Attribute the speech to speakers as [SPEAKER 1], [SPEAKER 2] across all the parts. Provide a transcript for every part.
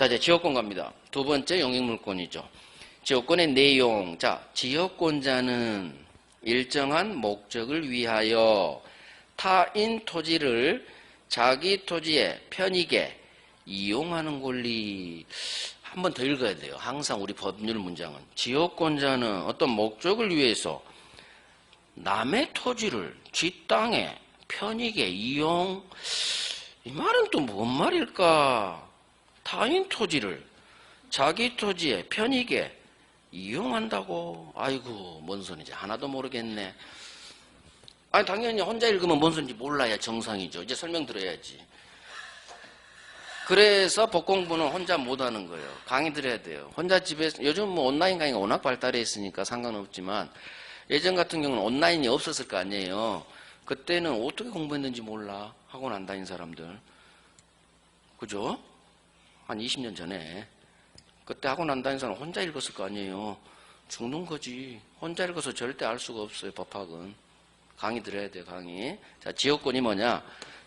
[SPEAKER 1] 자, 이제 지역권 갑니다. 두 번째 용익물권이죠. 지역권의 내용. 자, 지역권자는 일정한 목적을 위하여 타인 토지를 자기 토지에 편익에 이용하는 권리. 한 번 더 읽어야 돼요. 항상 우리 법률 문장은. 지역권자는 어떤 목적을 위해서 남의 토지를 지 땅에 편익에 이용, 이 말은 또 뭔 말일까? 타인 토지를 자기 토지에 편익에 이용한다고? 아이고, 뭔 소리지? 하나도 모르겠네. 아니, 당연히 혼자 읽으면 뭔 소리인지 몰라야 정상이죠. 이제 설명 들어야지. 그래서 법공부는 혼자 못하는 거예요. 강의 들어야 돼요. 혼자 집에서, 요즘 뭐 온라인 강의가 워낙 발달해 있으니까 상관없지만, 예전 같은 경우는 온라인이 없었을 거 아니에요. 그때는 어떻게 공부했는지 몰라. 학원 안 다닌 사람들. 그죠? 한 20년 전에. 그때 안 다닌 사람 혼자 읽었을 거 아니에요. 죽는 거지. 혼자 읽어서 절대 알 수가 없어요, 법학은. 강의 들어야 돼요, 강의. 자, 지역권이 뭐냐?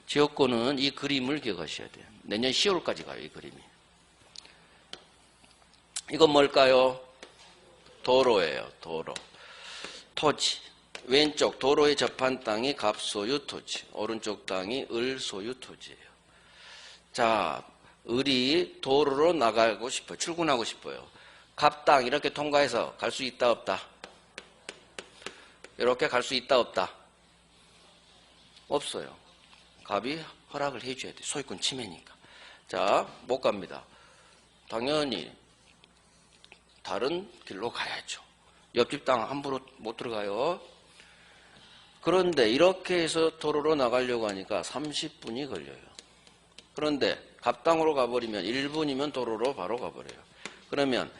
[SPEAKER 1] 지역권은 이 그림을 기억하셔야 돼요. 내년 10월까지 가요, 이 그림이. 이건 뭘까요? 도로예요, 도로. 토지. 왼쪽 도로에 접한 땅이 갑소유 토지. 오른쪽 땅이 을소유 토지예요. 자, 을이 도로로 나가고 싶어요. 출근하고 싶어요. 갑땅 이렇게 통과해서 갈 수 있다 없다. 이렇게 갈 수 있다 없다. 없어요. 갑이 허락을 해줘야 돼. 소유권 침해니까. 자, 못 갑니다. 당연히 다른 길로 가야죠. 옆집 땅 함부로 못 들어가요. 그런데 이렇게 해서 도로로 나가려고 하니까 30분이 걸려요. 그런데 갑당으로 가버리면 1분이면 도로로 바로 가버려요. 그러면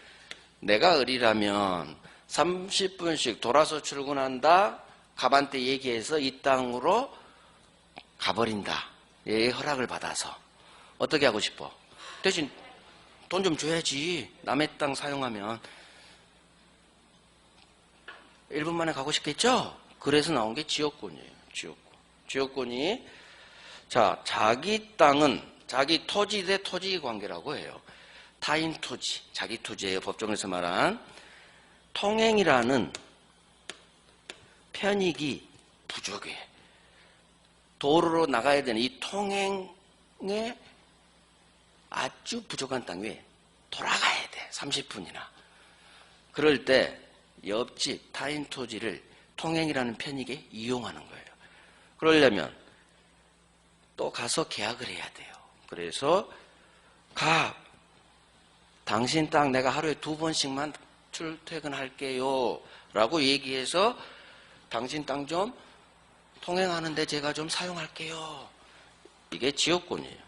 [SPEAKER 1] 내가 을이라면 30분씩 돌아서 출근한다. 갑한테 얘기해서 이 땅으로 가버린다. 얘 허락을 받아서. 어떻게 하고 싶어? 대신 돈 좀 줘야지. 남의 땅 사용하면. 1분 만에 가고 싶겠죠? 그래서 나온 게 지역권이에요. 지역권. 지역권이 자, 자기 땅은 자기 토지 대 토지 관계라고 해요. 타인 토지, 자기 토지예요. 법정에서 말한 통행이라는 편익이 부족해. 도로로 나가야 되는 이 통행에 아주 부족한 땅 위에 돌아가야 돼. 30분이나. 그럴 때 옆집 타인 토지를 통행이라는 편익에 이용하는 거예요. 그러려면 또 가서 계약을 해야 돼요. 그래서 가 당신 땅 내가 하루에 두 번씩만 출퇴근할게요. 라고 얘기해서 당신 땅 좀 통행하는데 제가 좀 사용할게요. 이게 지역권이에요.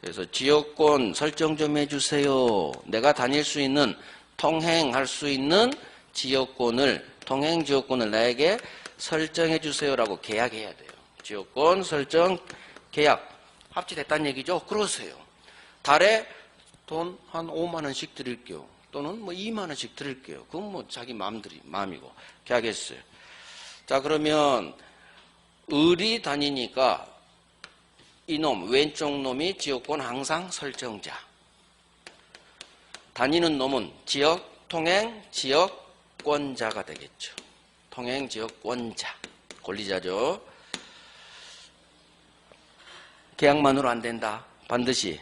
[SPEAKER 1] 그래서 지역권 설정 좀 해주세요. 내가 다닐 수 있는 통행할 수 있는 지역권을 통행 지역권을 나에게 설정해 주세요라고 계약해야 돼요. 지역권 설정 계약 합치됐다는 얘기죠. 그러세요. 달에 돈 한 5만 원씩 드릴게요. 또는 뭐 2만 원씩 드릴게요. 그건 뭐 자기 마음들이 마음이고 계약했어요. 자 그러면 을이 다니니까 이놈 왼쪽 놈이 지역권 항상 설정자. 다니는 놈은 지역 통행 지역권자가 되겠죠. 통행 지역권자 권리자죠. 계약만으로 안 된다. 반드시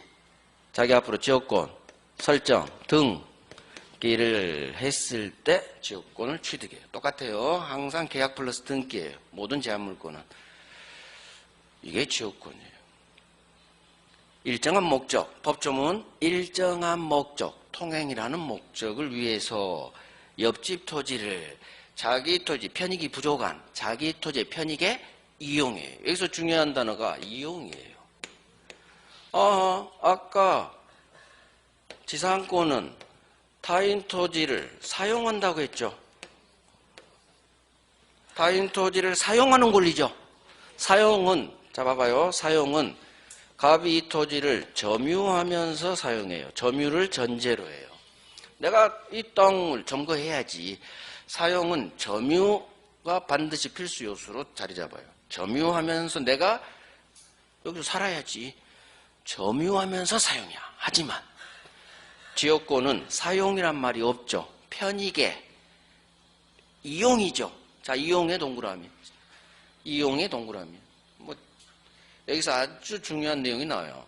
[SPEAKER 1] 자기 앞으로 지역권 설정 등기를 했을 때 지역권을 취득해요. 똑같아요. 항상 계약 플러스 등기예요. 모든 제한물권은 이게 지역권이에요. 일정한 목적, 법조문 일정한 목적, 통행이라는 목적을 위해서 옆집 토지를 자기 토지 편익이 부족한 자기 토지 편익에 이용해요. 여기서 중요한 단어가 이용이에요. 아, 아까 지상권은 타인 토지를 사용한다고 했죠. 타인 토지를 사용하는 권리죠. 사용은 잡아봐요. 사용은 갑이 이 토지를 점유하면서 사용해요. 점유를 전제로 해요. 내가 이 땅을 점거해야지. 사용은 점유가 반드시 필수 요소로 자리 잡아요. 점유하면서 내가 여기서 살아야지. 점유하면서 사용이야. 하지만 지역권은 사용이란 말이 없죠. 편익에 이용이죠. 자, 이용의 동그라미. 이용의 동그라미. 뭐 여기서 아주 중요한 내용이 나와요.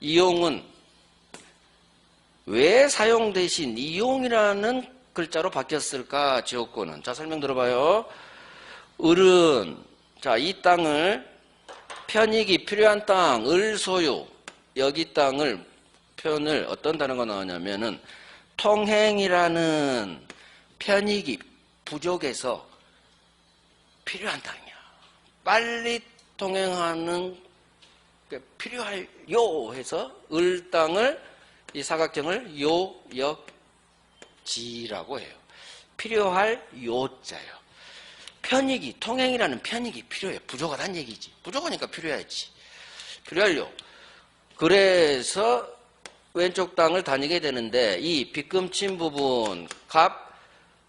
[SPEAKER 1] 이용은 왜 사용 대신 이용이라는 글자로 바뀌었을까? 지역권은. 자, 설명 들어봐요. 을은 자, 이 땅을 편익이 필요한 땅, 을 소유. 여기 땅을 표현을 어떤 단어가 나오냐면은 통행이라는 편익이 부족해서 필요한 땅이야. 빨리 통행하는 게 필요할요 해서 을 땅을 이 사각형을 요역지라고 해요. 필요할 요자요. 편익이 통행이라는 편익이 필요해. 부족하다는 얘기지. 부족하니까 필요하지. 필요할요. 그래서 왼쪽 땅을 다니게 되는데 이 빗금친 부분 갑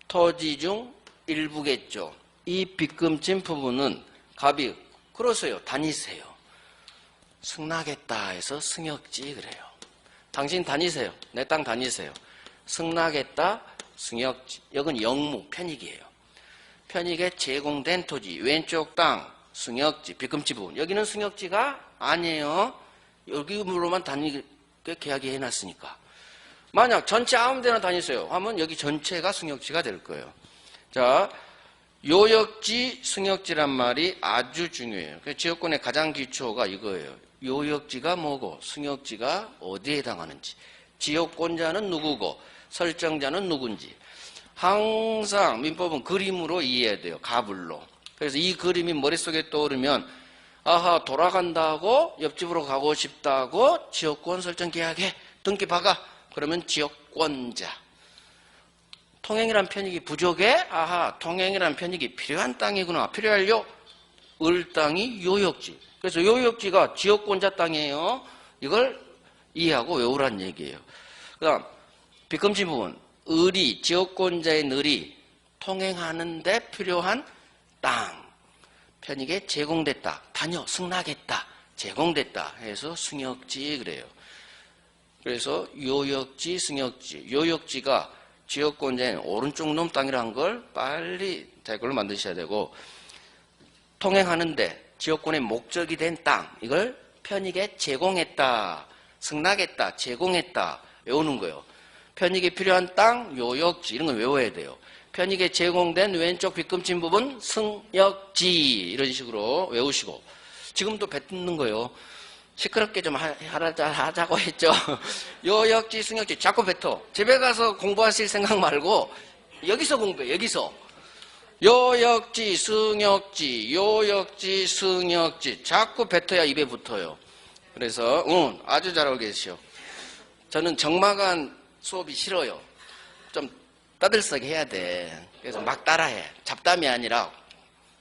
[SPEAKER 1] 토지 중 일부겠죠. 이 빗금친 부분은 갑이 그러세요. 다니세요. 승낙했다 해서 승역지 그래요. 당신 다니세요. 내 땅 다니세요. 승낙했다 승역지. 여긴 영무 편익이에요. 편익에 제공된 토지 왼쪽 땅 승역지 빗금치 부분 여기는 승역지가 아니에요. 여기로만 다니게 계약이 해놨으니까. 만약 전체 아무 데나 다니세요 하면 여기 전체가 승역지가 될 거예요. 자, 요역지, 승역지란 말이 아주 중요해요. 그 지역권의 가장 기초가 이거예요. 요역지가 뭐고, 승역지가 어디에 해당하는지, 지역권자는 누구고, 설정자는 누군지. 항상 민법은 그림으로 이해해야 돼요. 가불로. 그래서 이 그림이 머릿속에 떠오르면 아하 돌아간다고 옆집으로 가고 싶다고 지역권 설정 계약에 등기 박아. 그러면 지역권자. 통행이란 편익이 부족해? 아하 통행이란 편익이 필요한 땅이구나. 필요할요? 을 땅이 요역지. 그래서 요역지가 지역권자 땅이에요. 이걸 이해하고 외우란 얘기예요. 그다음 비금지 부분 을이 지역권자의 을이 통행하는데 필요한 땅 편익에 제공됐다. 다녀 승낙했다. 제공됐다. 해서 승역지 그래요. 그래서 요역지, 승역지. 요역지가 지역권자인 오른쪽 놈 땅이라는 걸 빨리 댓글로 만드셔야 되고 통행하는데 지역권의 목적이 된 땅 이걸 편익에 제공했다. 승낙했다. 제공했다. 외우는 거예요. 편익이 필요한 땅, 요역지 이런 거 외워야 돼요. 편익에 제공된 왼쪽 빗금친 부분 승역지 이런 식으로 외우시고 지금도 뱉는 거예요. 시끄럽게 좀 하, 하자고 했죠. 요역지 승역지 자꾸 뱉어. 집에 가서 공부하실 생각 말고 여기서 공부해. 여기서 요역지 승역지 요역지 승역지 자꾸 뱉어야 입에 붙어요. 그래서 응, 아주 잘하고 계시오. 저는 정막한 수업이 싫어요. 좀 떠들썩 해야 돼. 그래서 막 따라해. 잡담이 아니라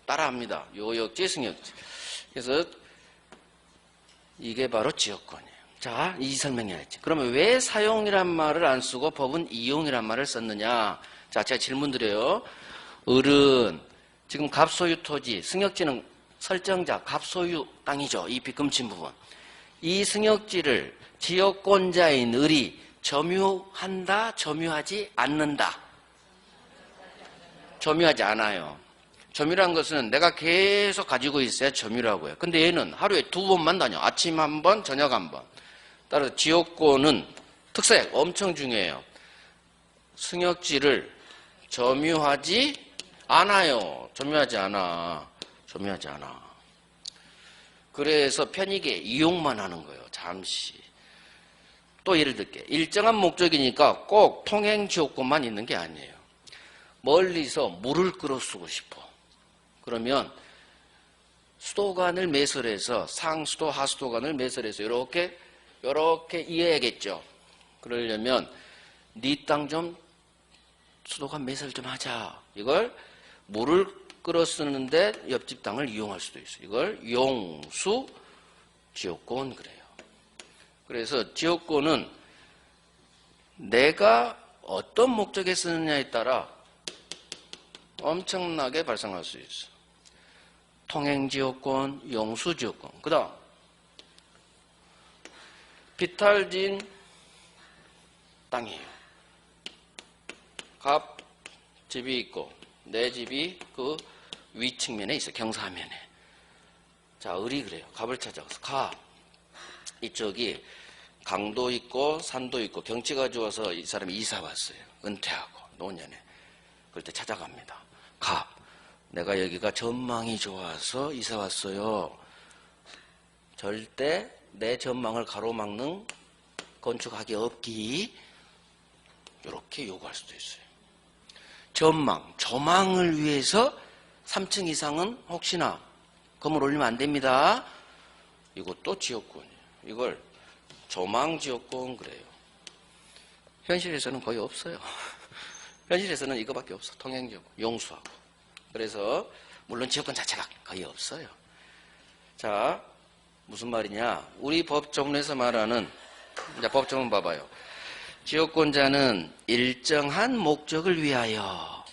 [SPEAKER 1] 따라합니다. 요역지, 승역지. 그래서 이게 바로 지역권이에요. 자, 이 설명해야지. 그러면 왜 사용이란 말을 안 쓰고 법은 이용이란 말을 썼느냐? 자, 제가 질문 드려요. 을은 지금 갑소유 토지, 승역지는 설정자, 갑소유 땅이죠. 이 빗금친 부분. 이 승역지를 지역권자인 을이 점유한다, 점유하지 않는다. 점유하지 않아요. 점유란 것은 내가 계속 가지고 있어야 점유라고 해요. 근데 얘는 하루에 두 번만 다녀. 아침 한 번, 저녁 한 번. 따라서 지역권은 특색 엄청 중요해요. 승역지를 점유하지 않아요. 점유하지 않아. 점유하지 않아. 그래서 편익에 이용만 하는 거예요. 잠시. 또 예를 들게. 일정한 목적이니까 꼭 통행 지역권만 있는 게 아니에요. 멀리서 물을 끌어 쓰고 싶어. 그러면 수도관을 매설해서 상수도 하수도관을 매설해서 이렇게 이렇게 이어야겠죠. 그러려면 네 땅 좀 수도관 매설 좀 하자. 이걸 물을 끌어 쓰는데 옆집 땅을 이용할 수도 있어. 이걸 용수 지역권 그래요. 그래서 지역권은 내가 어떤 목적에 쓰느냐에 따라 엄청나게 발생할 수 있어. 통행지역권, 용수지역권. 그 다음, 비탈진 땅이에요. 갑 집이 있고 내 집이 그 위측면에 있어 경사면에. 자 을이 그래요. 갑을 찾아가서 갑 이쪽이 강도 있고 산도 있고 경치가 좋아서 이 사람이 이사 왔어요. 은퇴하고 노년에. 그럴 때 찾아갑니다. 갑 내가 여기가 전망이 좋아서 이사 왔어요. 절대 내 전망을 가로막는 건축학이 없기 이렇게 요구할 수도 있어요. 전망, 조망을 위해서 3층 이상은 혹시나 건물 올리면 안 됩니다. 이것도 지역권이에요. 이걸 조망 지역권 그래요. 현실에서는 거의 없어요. 현실에서는 이거밖에 없어. 통행지역권, 용수하고. 그래서 물론 지역권 자체가 거의 없어요. 자, 무슨 말이냐? 우리 법조문에서 말하는 이제 법조문 봐봐요. 지역권자는 일정한 목적을 위하여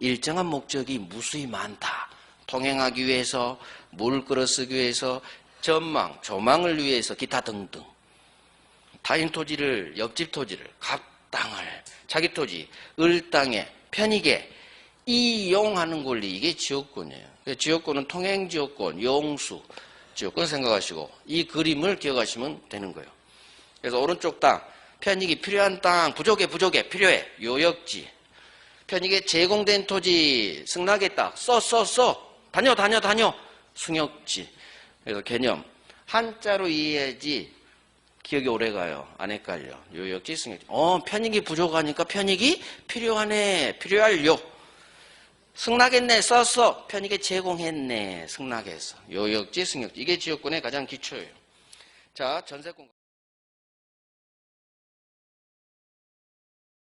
[SPEAKER 1] 일정한 목적이 무수히 많다. 통행하기 위해서, 물 끌어쓰기 위해서, 전망, 조망을 위해서, 기타 등등. 타인 토지를, 옆집 토지를, 갑 땅을, 자기 토지, 을 땅에 편익에 이용하는 권리, 이게 지역권이에요. 그래서 지역권은 통행지역권, 용수, 지역권 생각하시고, 이 그림을 기억하시면 되는 거예요. 그래서 오른쪽 땅, 편익이 필요한 땅, 부족해, 부족해, 필요해, 요역지. 편익에 제공된 토지, 승낙의 땅, 써, 써, 써. 다녀, 다녀, 다녀. 승역지. 그래서 개념. 한자로 이해해야지 기억이 오래 가요. 안 헷갈려. 요역지, 승역지. 어, 편익이 부족하니까 편익이 필요하네. 필요할요. 승낙했네. 썼어. 편익에 제공했네. 승낙해서. 요역지, 승역지. 이게 지역권의 가장 기초예요. 자, 전세권.